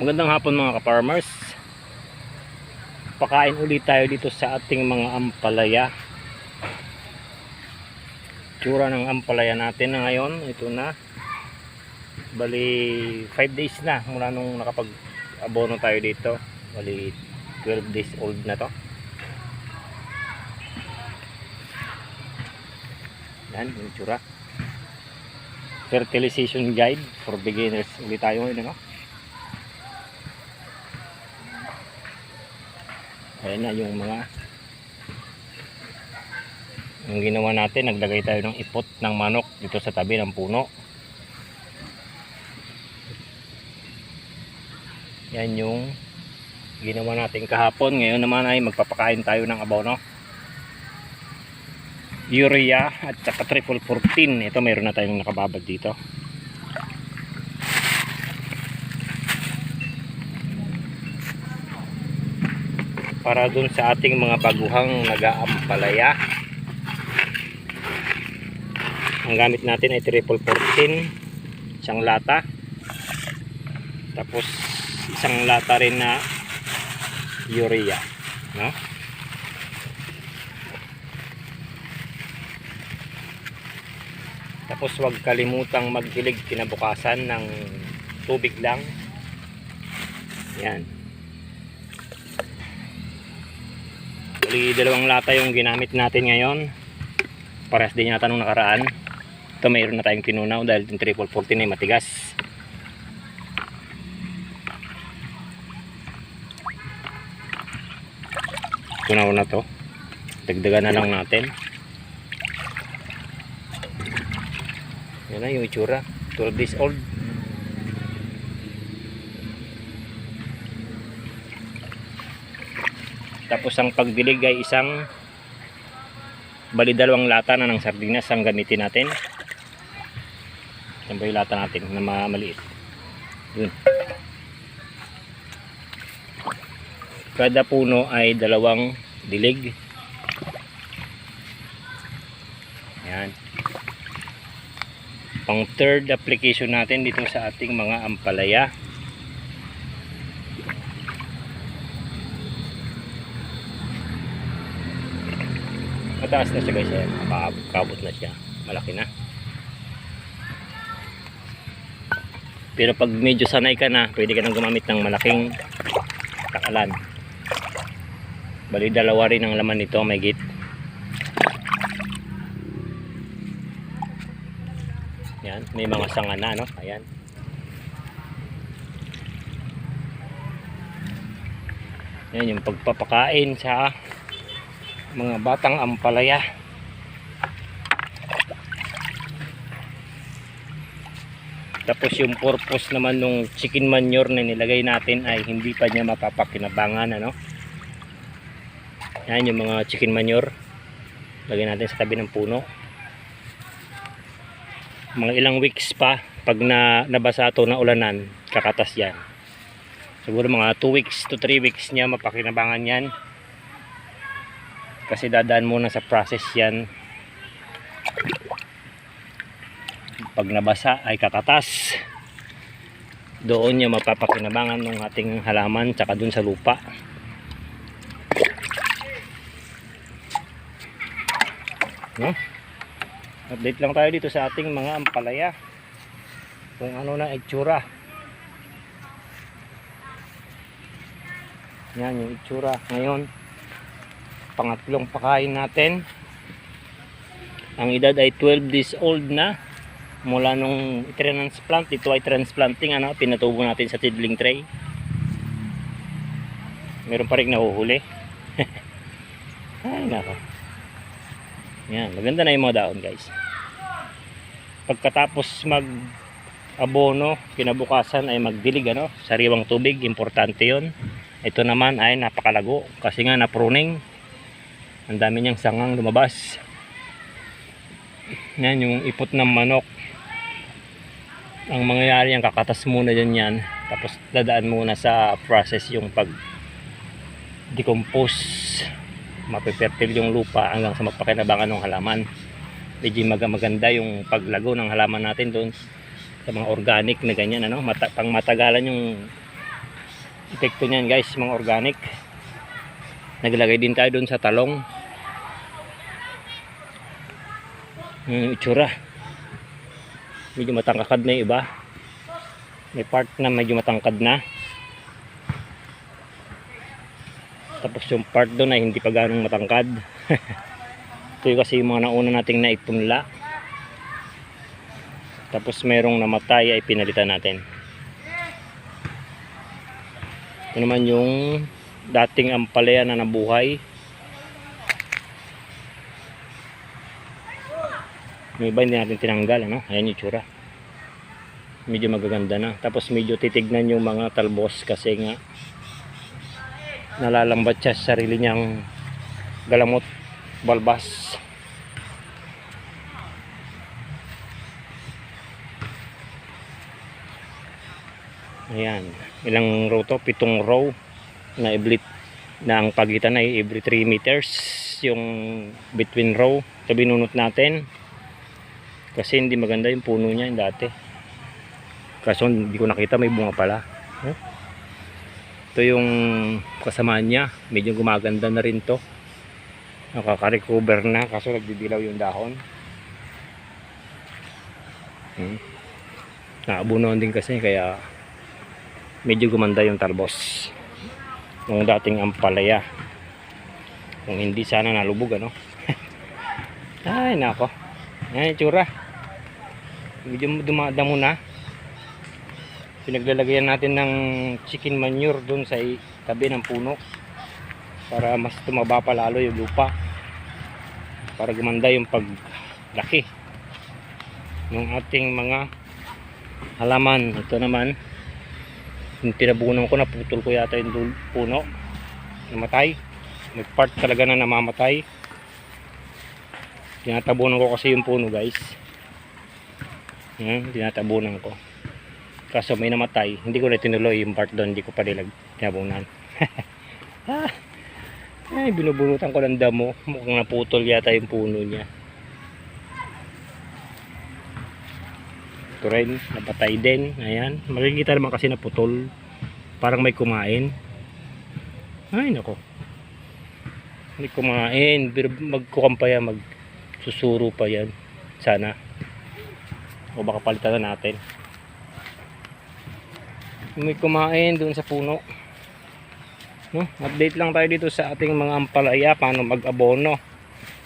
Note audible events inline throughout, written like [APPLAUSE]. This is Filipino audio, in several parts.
Magandang hapon mga ka-farmers. Pakain ulit tayo dito sa ating mga ampalaya. Tsura ng ampalaya natin na ngayon. Ito na. Bali 5 days na mula nung nakapag-abono tayo dito. Bali 12 days old na to. Yan, yung tsura. Fertilization guide for beginners. Ulit tayo ngayon, ano? Ayan na yung mga yung ginawa natin, naglagay tayo ng ipot ng manok dito sa tabi ng puno. Yan yung ginawa natin kahapon. Ngayon naman ay magpapakain tayo ng abono. Urea at saka triple 14. Ito mayroon na tayong nakababad dito. Para dun sa ating mga baguhang nag-aampalaya. Ang gamit natin ay triple 14 isang lata. Tapos isang lata rin na urea no? tapos huwag kalimutang maghilig kinabukasan ng tubig lang. Yan Bali, dalawang lata yung ginamit natin ngayon. Parehas din yata nung nakaraan. Ito mayroon na tayong tinunaw dahil yung triple 14 ay matigas. Tunaw na to. Dagdagan na lang natin. Yan na yung itsura. 12 days old. Tapos ang pagdilig ay isang bali dalawang lata na ng sardinas ang gamitin natin. Yan yung lata natin na ma- maliit? Yun. Kada puno ay dalawang dilig. Yan. Pang third application natin dito sa ating mga ampalaya. Mataas na siya guys. Ayan makakabot na siya. Malaki na. Pero pag medyo sanay ka na pwede ka nang gumamit ng malaking takalan. Bali dalawa rin ang laman nito may git. Yan may mga sanga na no? Ayan. Yan yung pagpapakain sa mga batang ampalaya. Tapos yung purpose naman nung chicken manure na nilagay natin ay hindi pa niya mapapakinabangan ano? Yan yung mga chicken manure. Lagay natin sa tabi ng puno. Mga ilang weeks pa pag na, nabasa ito na ulanan kakatas yan. Siguro mga 2 weeks to 3 weeks niya mapakinabangan yan kasi dadaan muna sa process yan. Pag nabasa ay kakatas doon niya mapapakinabangan ng ating halaman tsaka dun sa lupa. No? update lang tayo dito sa ating mga ampalaya. Kung ano na itsura. Yan yung itsura ngayon pangatlong pakain natin. Ang edad ay 12 days old na. Mula nung transplant ito ay transplanting ano pinatubo natin sa seedling tray. Meron pa rin nahuhuli. [LAUGHS] Ay nako. Yan maganda na yung mga daon guys. Pagkatapos mag abono kinabukasan ay magdilig ano sariwang tubig importante yon ito naman ay napakalago kasi nga na pruning ang dami niyang sangang lumabas. Yan yung ipot ng manok. Ang mangyayari yan kakatas muna dyan yan. Tapos dadaan muna sa process yung pag decompose. Mapipertil yung lupa hanggang sa magpakinabangan ng halaman. Medyo mag maganda yung paglago ng halaman natin doon sa mga organic na ganyan ano? Mata pang matagalan yung epekto niyan guys, mga organic. Naglagay din tayo doon sa talong. Yung itsura. Medyo matangkad na yung iba. May part na medyo matangkad na. Tapos yung part doon ay hindi pa ganong matangkad. [LAUGHS] Ito yung kasi yung mga nauna nating naipunla. Tapos merong namatay ay pinalitan natin. Ito naman yung dating ampalaya na nabuhay. Yung iba hindi natin tinanggal, ano? Ayan yung tsura. Medyo magaganda na. Tapos medyo titignan yung mga talbos kasi nga nalalambat siya sa sarili niyang galamot, balbas. Ayan. Ilang row to? Pitong row na iblit na ang pagitan ay every 3 meters yung between row sa binunot natin kasi hindi maganda yung puno niya yung dati. Kaso hindi ko nakita may bunga pala. Ito yung kasamaan niya. Medyo gumaganda na rin to. Nakaka-recover na. Kaso nagdidilaw yung dahon. Hmm. naabunuan din kasi kaya medyo gumanda yung talbos. Yung dating ampalaya. Kung hindi sana nalubog ano? [LAUGHS] Ay nako yan yung tsura medyo dumadamo na. Pinaglalagyan natin ng chicken manure dun sa tabi ng puno para mas tumaba pa lalo yung lupa para gumanda yung paglaki ng ating mga halaman. Ito naman yung tinabunan ko naputol ko yata yung puno. Namatay. May part talaga na namamatay tinatabunan ko kasi yung puno guys. Yan tinatabunan ko. Kaso may namatay. Hindi ko na tinuloy yung part doon. Hindi ko pa nilag tinabunan. [LAUGHS] Ah, ay binubunutan ko ng damo. Mukhang naputol yata yung puno niya. Ito rin napatay din. Ayan. Makikita naman kasi naputol. Parang may kumain. Ay nako. May kumain. Pero magkukampaya mag susuro pa yan. Sana. O baka palitan na natin. May kumain doon sa puno. No? update lang tayo dito sa ating mga ampalaya. Paano mag abono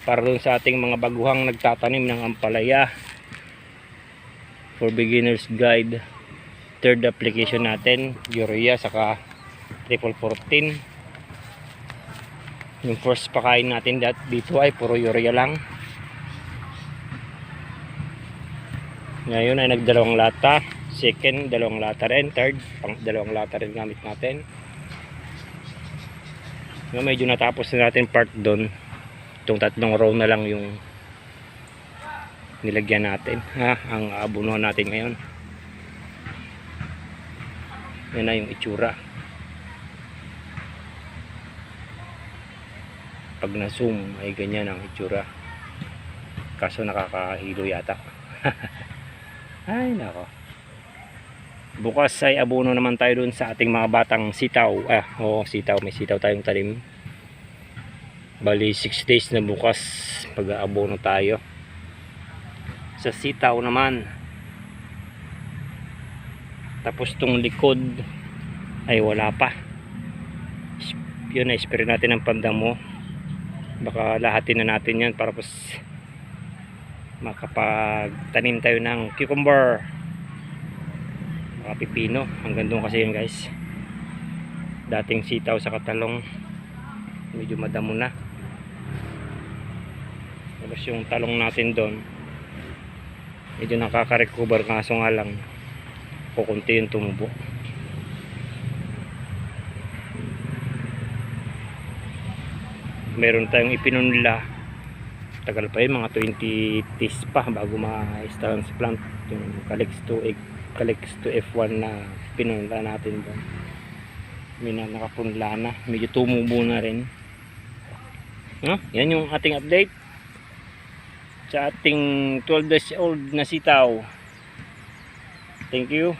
para doon sa ating mga baguhang nagtatanim ng ampalaya. For beginners guide. Third application natin. Urea saka triple 14 yung first pakain natin dito ay puro urea lang ngayon ay nagdalawang lata. Second dalawang lata rin. Third pang dalawang lata rin gamit natin. Ngayon medyo natapos na natin part doon itong tatlong row na lang yung nilagyan natin. Ha ang abunuhan natin ngayon. Yan na yung itsura. Pag na zoom ay ganyan ang itsura. Kaso nakakahilo yata [LAUGHS] ay nako. Bukas ay abono naman tayo dun sa ating mga batang sitaw. Ah oo sitaw. May sitaw tayong talim bali 6 days na bukas pag abono tayo. Sa sitaw naman. Tapos tong likod ay wala pa. Yun na spray natin ang pandamo. Baka lahatin na natin yan para pos makapagtanim tayo ng cucumber. Mga pipino. Hanggang doon kasi yun guys. Dating sitaw sa katalong. Medyo madamo na. Tapos yung talong natin doon medyo nakaka-recover kaso nga lang kukunti yung tumubo. Meron tayong ipinunla tagal pa yun mga 20 days pa bago ma-transplant yung Calix 2 egg Calix 2 F1 na pinunla natin doon. May na nakapunla na. Medyo tumubo na rin. No? yan yung ating update. Sa ating 12 days old na sitaw. Thank you